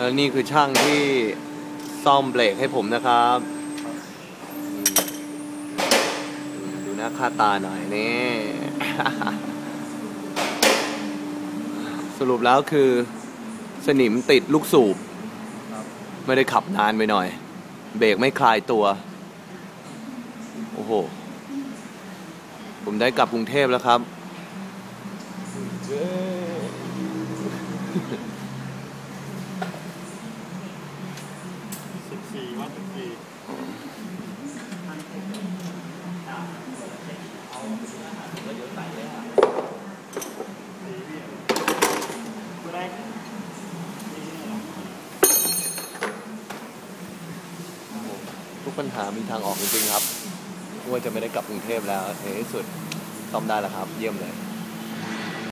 แล้วนี่คือช่างที่ซ่อมเบรกให้ผมนะครับดูหน้าค่าตาหน่อยนี่ สรุปแล้วคือสนิมติดลูกสูบ ไม่ได้ขับนานไปหน่อย เบรกไม่คลายตัว โอ้โห ผมได้กลับกรุงเทพแล้วครับสิบสี่วัดสิบสี่ตัวแรก ทุกปัญหามีทางออกจริงๆครับว่าจะไม่ได้กลับกรุงเทพแล้วในที่สุดซ่อมได้แล้วครับ เยี่ยมเลย